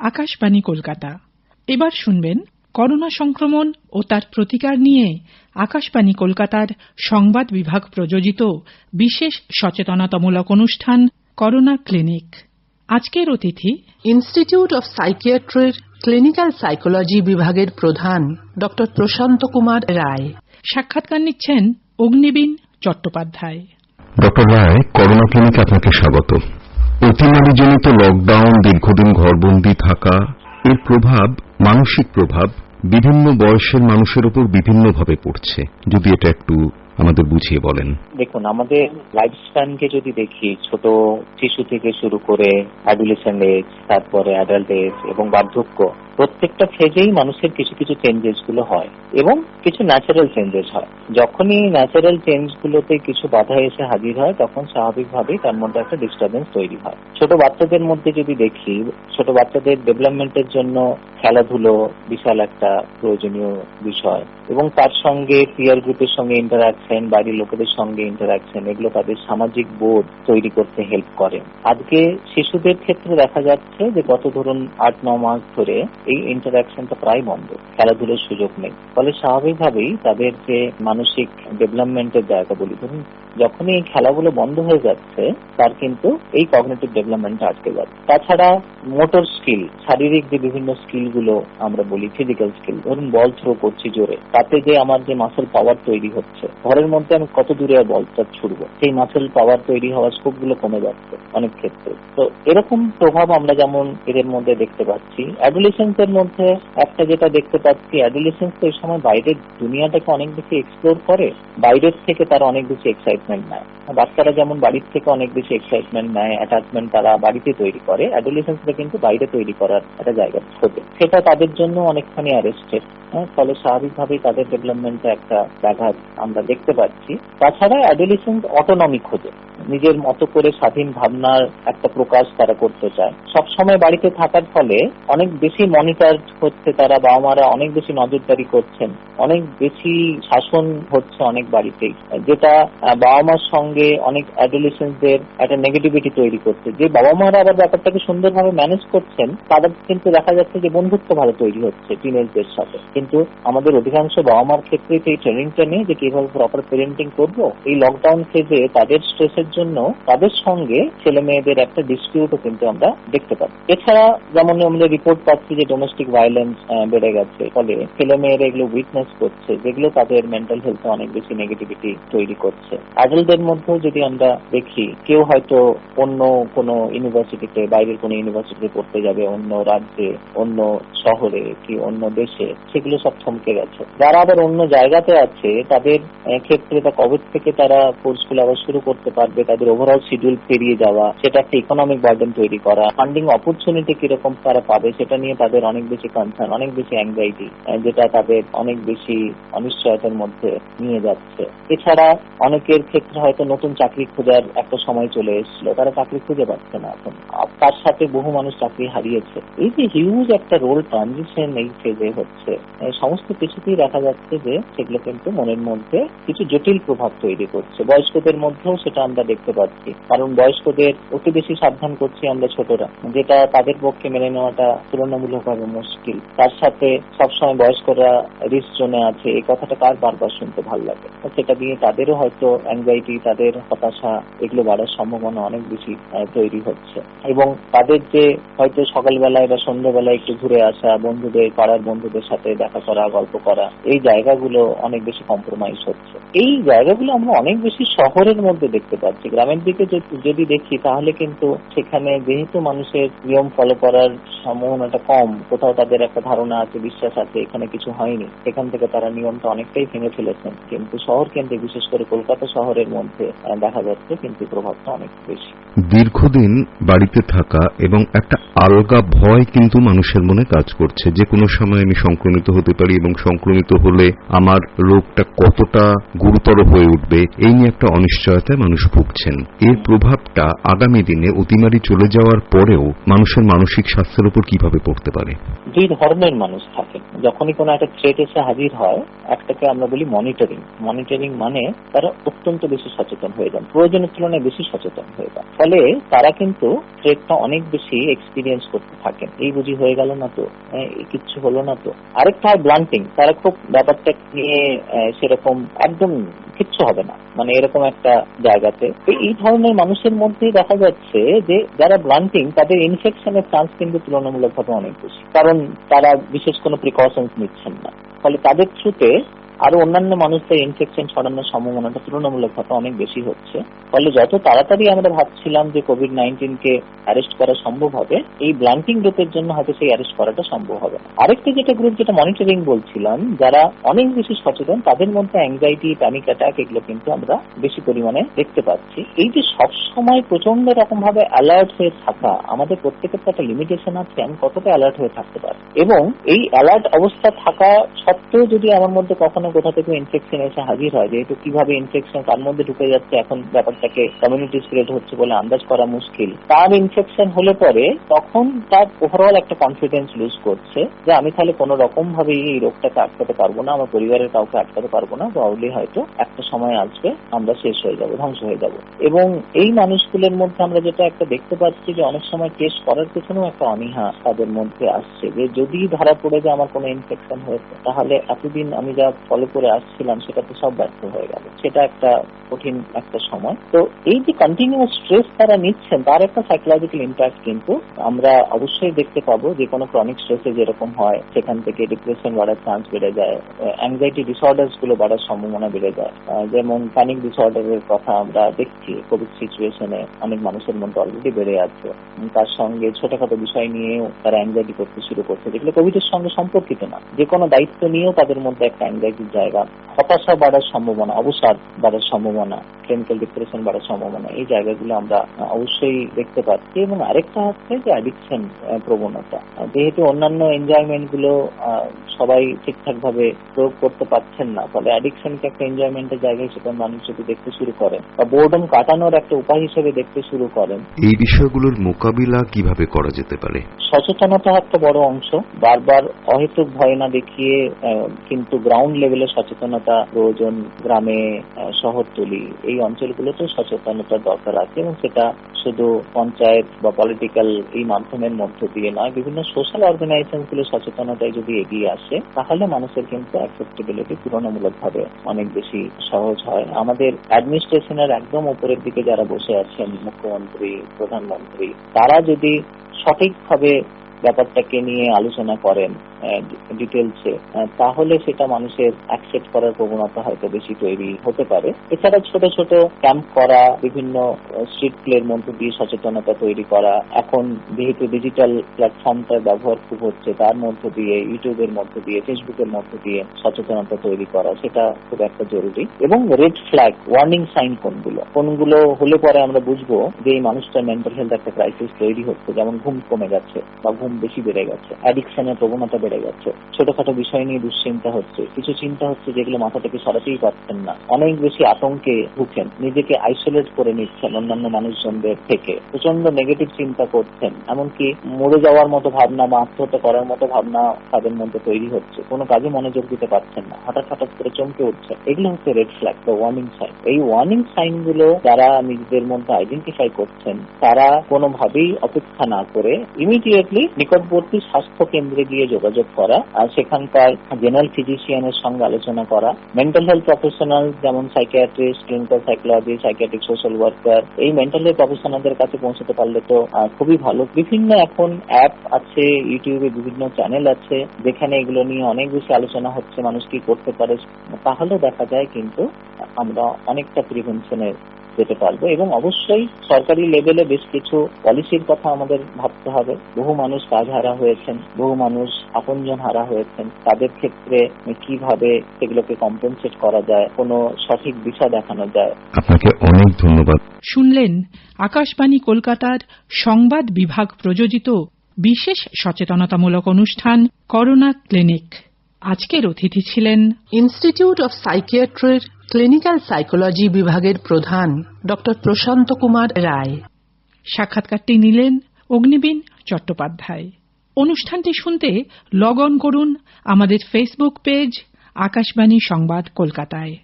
আকাশবাণী কলকাতা। এবার শুনবেন করোনা সংক্রমণ ও তার প্রতিকার নিয়ে আকাশবাণী কলকাতার সংবাদ বিভাগ প্রযোজিত বিশেষ সচেতনতামূলক অনুষ্ঠান করোনা ক্লিনিক। আজকের অতিথি ইনস্টিটিউট অফ সাইকিয়াট্রির ক্লিনিক্যাল সাইকোলজি বিভাগের প্রধান ড প্রশান্ত কুমার রায়। সাক্ষাৎকার নিচ্ছেন অগ্নিবীন চট্টোপাধ্যায়। ডক্টর রায় করোনা ক্লিনিকে আপনাকে স্বাগত। অতিমারিজনিত লকডাউন দীর্ঘদিন ঘরবন্দি থাকা, এর প্রভাব, মানসিক প্রভাব বিভিন্ন বয়সের মানুষের ওপর বিভিন্নভাবে পড়ছে। যদি এটা একটু আমাদের বুঝিয়ে বলেন। দেখুন, আমাদের লাইফ স্প্যানকে যদি দেখি, ছোট শিশু থেকে শুরু করে অ্যাডুলেসেন্ট এজ তারপরে অ্যাডাল্ট এজ এবং বার্ধক্য, প্রত্যেকটা ফেজেই মানুষের কিছু কিছু চেঞ্জেসগুলো হয় এবং কিছু ন্যাচারাল চেঞ্জেস হয়। যখনই ন্যাচারাল চেঞ্জ গুলোতে কিছু বাধা এসে হাজির হয়, তখন স্বাভাবিকভাবেই তার মধ্যে একটা ডিস্টারবেন্স তৈরি হয়। ছোট বাচ্চাদের মধ্যে যদি দেখি, ছোট বাচ্চাদের ডেভেলপমেন্টের জন্য খেলাধুলো বিশাল একটা প্রয়োজনীয় বিষয় এবং তার সঙ্গে পিয়ার গ্রুপের সঙ্গে ইন্টারাকশন বাড়ির লোকেদের সঙ্গে ইন্টারাকশন এগুলো তাদের সামাজিক বোধ তৈরি করতে হেল্প করে। আজকে শিশুদের ক্ষেত্রে দেখা যাচ্ছে যে গত ধরুন আট, ন মাস ধরে এই ইন্টারাকশনটা প্রায় বন্ধ, খেলাধুলোর সুযোগ নেই। ফলে স্বাভাবিকভাবেই তাদের যে মানসিক ডেভেলপমেন্টের জায়গা বলি, ধরুন যখনই এই খেলাগুলো বন্ধ হয়ে যাচ্ছে, তার কিন্তু এই কগনেটিভ ডেভেলপমেন্ট আটকে যাচ্ছে। তাছাড়া মোটর স্কিল শারীরিক যে বিভিন্ন স্কিলগুলো আমরা বলি ফিজিক্যাল স্কিল ধরুন বল থ্রো করছি জোরে, তাতে যে আমার যে মাসেল পাওয়ার তৈরি হচ্ছে, ঘরের মধ্যে আমি কত দূরে বলটা ছুড়বো? সেই মাসেল পাওয়ার তৈরি হওয়ার স্কোপগুলো কমে যাচ্ছে অনেক ক্ষেত্রে। তো এরকম প্রভাব আমরা যেমন এদের মধ্যে দেখতে পাচ্ছি অ্যাডুলেশন এর মধ্যে একটা যেটা দেখতে পাচ্ছি অ্যাডুলেসেন্স তো এই সময় বাইরের দুনিয়াটাকে অনেক বেশি এক্সপ্লোর করে, বাইরের থেকে তারা অনেক বেশি এক্সাইটমেন্ট নেয়। বাচ্চারা যেমন বাড়ির থেকে অনেক বেশি এক্সাইটমেন্ট নেয় অ্যাটাচমেন্ট তারা বাড়িতে তৈরি করে অ্যাডোলেসেন্সরা কিন্তু বাইরে তৈরি করার একটা জায়গা খোঁজে। সেটা তাদের জন্য অনেকখানি অ্যারেস্টেড ফলে স্বাভাবিকভাবেই তাদের ডেভেলপমেন্টে একটা ব্যাঘাত আমরা দেখতে পাচ্ছি। তাছাড়া অ্যাডোলেসেন্স অটোনমি খোঁজে। নিজের মতো করে স্বাধীন ভাবনার একটা প্রকাশ তারা করতে চায়। সবসময় বাড়িতে থাকার ফলে অনেক বেশি মনিটর হচ্ছে তারা বাবা মারা অনেক বেশি নজরদারি করছেন। অনেক বেশি শাসন হচ্ছে অনেক বাড়িতেই, যেটা বাবা মার সঙ্গে অনেক অ্যাডোলেসেন্সদের একটা নেগেটিভিটি তৈরি করছে। যে বাবা মারা আবার ব্যাপারটাকে সুন্দরভাবে ম্যানেজ করছেন, তাদের কিন্তু দেখা যাচ্ছে যে বন্ধুত্ব ভালো তৈরি হচ্ছে টিনেজদের সাথে। কিন্তু আমাদের অধিকাংশ বাবা মার ক্ষেত্রে এই ট্রেনিংটা নেই যে কীভাবে প্রপার পেরেন্টিং করব। এই লকডাউন ফেজে তাদের স্ট্রেসের জন্য তাদের সঙ্গে ছেলে মেয়েদের একটা ডিসপিউটও কিন্তু আমরা দেখতে পাচ্ছি এছাড়া যেমন আমরা রিপোর্ট পাচ্ছি যে ডোমেস্টিক ভায়োলেন্স বেড়ে গেছে, ফলে ছেলে মেয়েরা এগুলো উইটনেস করছে, যেগুলো তাদের মেন্টাল হেলথে অনেক বেশি নেগেটিভিটি তৈরি করছে। অ্যাডাল্টদের মধ্যেও যদি আমরা দেখি, কেউ হয়তো অন্য কোনো ইউনিভার্সিটিতে বাইরের কোনো ইউনিভার্সিটিতে পড়তে যাবে, অন্য রাজ্যে, অন্য শহরে কি অন্য দেশে, সেগুলো সব থমকে গেছে। যারা আবার অন্য জায়গাতে আছে, তাদের ক্ষেত্রে তা কবে থেকে তারা কোর্সগুলো আবার শুরু করতে পারবে। তাদের ওভারঅল শিডিউল পেরিয়ে যাওয়া, সেটা একটা ইকোনমিক বার্ডেন তৈরি করা ফান্ডিং অপরচুনিটি কীরকম তারা পাবে, সেটা নিয়ে তাদের অনেক বেশি কনসার্ন অনেক বেশি অ্যাংজাইটি যেটা তাদের অনেক বেশি অনিশ্চয়তার মধ্যে নিয়ে যাচ্ছে। এছাড়া অনেকের ক্ষেত্রে হয়তো নতুন চাকরি খোঁজার একটা সময় চলে এসেছিল, তারা চাকরি খুঁজে পাচ্ছে না এখন। তার সাথে বহু মানুষ চাকরি হারিয়েছে। এই যে হিউজ একটা রোল ট্রানজিশন এই ফেজে হচ্ছে সমস্ত কিছুতেই দেখা যাচ্ছে যে সেগুলো কিন্তু মনের মধ্যে কিছু জটিল প্রভাব তৈরি করছে। বয়স্কদের মধ্যেও সেটা আমরা দেখতে পাচ্ছি। কারণ বয়স্কদের অতি বেশি সাবধান করছি আমরা ছোটরা, যেটা তাদের পক্ষে মেনে নেওয়াটা তুলনামূলকভাবে মুশকিল। তার সাথে সবসময় বয়স্করা রিস্ক জোনে আছে, এই কথাটা কার বারবার শুনতে ভালো লাগে। সেটা দিয়ে তাদেরও হয়তো অ্যাংজাইটি তাদের হতাশা, এগুলো বাড়ার সম্ভাবনা অনেক বেশি তৈরি হচ্ছে। এবং তাদের যে হয়তো সকালবেলায় বা সন্ধ্যাবেলায় একটু ঘুরে আসা, বন্ধুদের, পাড়ার বন্ধুদের সাথে দেখা করা, গল্প করা, এই জায়গাগুলো অনেক বেশি কম্প্রোমাইজ হচ্ছে। এই জায়গাগুলো আমরা অনেক বেশি শহরের মধ্যে দেখতে পাচ্ছি। গ্রামের দিকে যদি দেখি, তাহলে কিন্তু সেখানে যেহেতু মানুষের নিয়ম ফলো করার সম্ভাবনাটা কম, কোথাও তাদের একটা ধারণা আছে, বিশ্বাস আছে, এখানে কিছু হয়নি, সেখান থেকে তারা নিয়মটা অনেকটাই ভেঙে ফেলেছেন। কিন্তু শহর কেন্দ্রে বিশেষ করে কলকাতা শহরের মধ্যে দেখা যাচ্ছে কিন্তু প্রভাবটা অনেক বেশি। দীর্ঘদিন বাড়িতে থাকা এবং একটা আলগা ভয় কিন্তু মানুষের মনে কাজ করছে। যে কোনো সময় আমি সংক্রমিত হতে পারি এবং সংক্রমিত হলে আমার রোগটা কতটা গুরুতর হয়ে উঠবে, এই নিয়ে একটা অনিশ্চয়তায় মানুষ ভুগছে। ভুগছেন এর প্রভাবটা আগামী দিনে অতিমারি চলে যাওয়ার পরেও মানুষের মানসিক স্বাস্থ্যের উপর কীভাবে পড়তে পারে? দুই ধর্মের মানুষ থাকেন। যখনই কোনো একটা থ্রেট এসে হাজির হয় একটাকে আমরা বলি মনিটরিং মনিটরিং মানে তারা অত্যন্ত বেশি সচেতন হয়ে যান প্রয়োজনের তুলনায় বেশি সচেতন হয়ে যান। ফলে তারা কিন্তু থ্রেটটা অনেক বেশি এক্সপিরিয়েন্স করতে থাকেন। এই বুঝি হয়ে গেল না তো? হ্যাঁ, কিচ্ছু হলো না তো? আরেকটা হয় ব্লান্টিং তারা খুব ব্যাপারটা নিয়ে সেরকম একদম কিচ্ছু হবে না। মানে এরকম একটা জায়গাতে এই ধরনের মানুষের মধ্যে দেখা যাচ্ছে যে যারা ব্লান্টিং তাদের ইনফেকশনের চান্স কিন্তু তুলনামূলকভাবে অনেক বেশি। কারণ তারা বিশেষ কোনো প্রিকশনস নিচ্ছেন না। ফলে তাদের থ্রুতে আরও অন্যান্য মানুষদের ইনফেকশন ছড়ানোর সম্ভাবনাটা তুলনামূলকভাবে অনেক বেশি হচ্ছে। ফলে যত তাড়াতাড়ি আমরা ভাবছিলাম যে কোভিড নাইন্টিন কে অ্যারেস্ট করা সম্ভব হবে, এই ব্লান্টিং গ্রুপের জন্য হয়তো সেই অ্যারেস্ট করাটা সম্ভব হবে না। আরেকটি যেটা গ্রুপ যেটা মনিটরিং বলছিলাম, যারা অনেক বেশি সচেতন, তাদের মধ্যে অ্যাংজাইটি প্যানিক অ্যাটাক এগুলো কিন্তু আমরা বেশি পরিমাণে দেখতে পাচ্ছি। এই যে সবসময় প্রচণ্ড রকম ভাবে অ্যালার্ট হয়ে থাকা, আমাদের প্রত্যেকের তো একটা লিমিটেশন আছে, আমি কতটা অ্যালার্ট হয়ে থাকতে পারি। এবং এই অ্যালার্ট অবস্থা থাকা সত্ত্বেও যদি আমার মধ্যে কখনো কোথা থেকে ইনফেকশন এসে হাজির হয়? যেহেতু কীভাবে ইনফেকশন কার মধ্যে ঢুকে যাচ্ছে, এখন ব্যাপারটাকে কমিউনিটি স্প্রেড হচ্ছে বলে আন্দাজ করা মুশকিল। তার ইনফেকশন হলে পরে তখন তার ওভারঅল একটা কনফিডেন্স লুজ করছে যে আমি তাহলে কোনো রকম ভাবে এই রোগটাকে আটকাতে পারব না, আমার পরিবারের কাউকে আটকাতে পারব না প্রবাবলি হয়তো একটা সময় আসবে আমরা শেষ হয়ে যাব, ধ্বংস হয়ে যাব। এবং এই মানুষগুলোর মধ্যে আমরা যেটা একটা দেখতে পাচ্ছি যে অনেক সময় টেস্ট করার পেছনেও একটা অনীহা তাদের মধ্যে আসছে। যে যদি ধরা পড়ে যে আমার কোনো ইনফেকশন হয়েছে, তাহলে এতদিন আমি যা করে আসছিলাম, সেটা তো সব ব্যর্থ হয়ে গেল। সেটা একটা কঠিন একটা সময়। তো এই যে কন্টিনিউয়াস স্ট্রেস তারা নিচ্ছেন, তার একটা সাইকোলজিক্যাল ইম্প্যাক্ট কিন্তু আমরা অবশ্যই দেখতে পাবো যে কোনো ক্রনিক স্ট্রেসে যেরকম হয়, সেখান থেকে ডিপ্রেশন বাড়ার চান্স বেড়ে যায় অ্যাংজাইটি ডিসঅর্ডার্সগুলো বাড়ার সম্ভাবনা বেড়ে যায়। যেমন প্যানিক ডিসঅর্ডারের কথা আমরা দেখছি কোভিড সিচুয়েশনে অনেক মানুষের মধ্যে অলরেডি বেড়ে আছে। তার সঙ্গে ছোটখাটো বিষয় নিয়েও তারা অ্যাংজাইটি করতে শুরু করছে। যেগুলো কোভিড এর সঙ্গে সম্পর্কিত না। যে কোনো দায়িত্ব নিয়েও তাদের মধ্যে একটা অ্যাংজাইটির জায়গা। হতাশা বাড়ার সম্ভাবনা অবসাদ বাড়ার সম্ভাবনা ক্লিনিক্যাল ডিপ্রেশন বাড়ার সম্ভাবনা এই জায়গাগুলো আমরা অবশ্যই দেখতে পাচ্ছি। এবং আরেকটা হচ্ছে যে অ্যাডিকশন প্রবণতা। যেহেতু অন্যান্য এনজয়মেন্টগুলো সবাই ঠিকঠাক ভাবে প্রয়োগ করতে পারছেন না ফলে অ্যাডিকশনকে একটা এনজয়মেন্টের জায়গায় সেটা মানুষ যদি দেখতে শুরু করে বা বোর্ডম কাটানোর একটা উপায় হিসেবে দেখতে শুরু করেন এই বিষয়গুলোর মোকাবিলা কীভাবে করা যেতে পারে? সচেতনতা একটা বড় অংশ। বারবার অহেতুক ভয় না দেখিয়ে কিন্তু গ্রাউন্ড লেভেলে সচেতনতা প্রয়োজন গ্রামে শহরতলি, এই অঞ্চলগুলোতে সচেতনতার দরকার আছে এবং সেটা শুধু পঞ্চায়েত বা পলিটিক্যাল এই মাধ্যমের মধ্য দিয়ে নয়, বিভিন্ন সোশ্যাল অর্গানাইজেশনগুলো সচেতনতায় যদি এগিয়ে আসে, তাহলে মানুষের কিন্তু অ্যাক্সেপ্টেবিলিটি তুলনামূলকভাবে অনেক বেশি সহজ হয়। আমাদের অ্যাডমিনিস্ট্রেশনের একদম উপরের দিকে যারা বসে আছেন, মুখ্যমন্ত্রী, প্রধানমন্ত্রী, তারা যদি সঠিকভাবে ব্যাপারটাকে নিয়ে আলোচনা করেন ডিটেলসে তাহলে সেটা মানুষের অ্যাকসেপ্ট করার প্রবণতা হয়তো বেশি তৈরি হতে পারে। এছাড়া ছোট ছোট ক্যাম্প করা, বিভিন্ন স্ট্রিট প্লের মধ্য দিয়ে সচেতনতা তৈরি করা, এখন যেহেতু ডিজিটাল প্ল্যাটফর্মটা ব্যবহার খুব হচ্ছে, তার মধ্য দিয়ে, ইউটিউবের মধ্য দিয়ে ফেসবুকের মধ্য দিয়ে সচেতনতা তৈরি করা, সেটা খুব একটা জরুরি। এবং রেড ফ্ল্যাগ ওয়ার্নিং সাইন কোনগুলো? কোনগুলো হলে পরে আমরা বুঝব যে এই মানুষটার মেন্টাল হেলথ একটা ক্রাইসিস তৈরি হচ্ছে, যেমন ঘুম কমে গেছে বা ঘুম বেশি বেড়ে গেছে। অ্যাডিকশনের প্রবণতা বেড়ে গেছে। ছোটখাটো বিষয় নিয়ে দুশ্চিন্তা হচ্ছে। কিছু চিন্তা হচ্ছে যেগুলো মাথা থেকে সরাতেই পারছেন না। অনেক বেশি আতঙ্কে ভুগছেন, নিজেকে আইসোলেট করে নিচ্ছেন অন্যান্য মানুষজনদের থেকে। প্রচণ্ড নেগেটিভ চিন্তা করছেন, এমনকি মরে যাওয়ার মতো ভাবনা বা আত্মহত্যা করার মতো ভাবনা তাদের মধ্যে তৈরি হচ্ছে। কোনো কাজে মনোযোগ দিতে পারছেন না, হঠাৎ হঠাৎ করে চমকে উঠছে এগুলো হচ্ছে রেড ফ্ল্যাগ বা ওয়ার্নিং সাইন এই ওয়ার্নিং সাইনগুলো যারা নিজেদের মধ্যে আইডেন্টিফাই করছেন, তারা কোনোভাবেই অপেক্ষা না করে ইমিডিয়েটলি নিকটবর্তী স্বাস্থ্য কেন্দ্রে গিয়ে যোগাযোগ করা আর সেখানকার জেনারেল ফিজিশিয়ানের সঙ্গে আলোচনা করা। মেন্টাল হেলথ প্রফেশনাল যেমন psychiatrist clinical psychology psychiatric social worker এই মেন্টাল হেলথ প্রফেশনালদের কাছে পৌঁছতে পারলে তো খুবই ভালো। বিভিন্ন এখন অ্যাপ আছে ইউটিউবে বিভিন্ন চ্যানেল আছে, যেখানে এগুলো নিয়ে অনেক বেশি আলোচনা হচ্ছে, মানুষ কি করতে পারে তাহলে দেখা যায় কিন্তু আমরা অনেকটা প্রিভেনশনের যেতে পারব এবং অবশ্যই সরকারি লেভেলে বেশ কিছু পলিসির কথা আমাদের ভাবতে হবে। বহু মানুষ কাজ হারা হয়েছেন বহু মানুষ আপনজন হারা হয়েছেন। তাদের ক্ষেত্রে কীভাবে সেগুলোকে কম্পেনসেট করা যায় কোনো সঠিক দিশা দেখানো যায়? আপনাকে অনেক ধন্যবাদ। শুনলেন আকাশবাণী কলকাতার সংবাদ বিভাগ প্রযোজিত বিশেষ সচেতনতামূলক অনুষ্ঠান করোনা ক্লিনিক। আজকের অতিথি ছিলেন ইনস্টিটিউট অফ সাইকিয়াট্রির ক্লিনিক্যাল সাইকোলজি বিভাগের প্রধান ডক্টর প্রশান্ত কুমার রায়। সাক্ষাৎকারটি নিলেন অগ্নিবীন চট্টোপাধ্যায়। অনুষ্ঠানটি শুনতে লগ অন করুন আমাদের ফেসবুক পেজ আকাশবাণী সংবাদ কলকাতায়।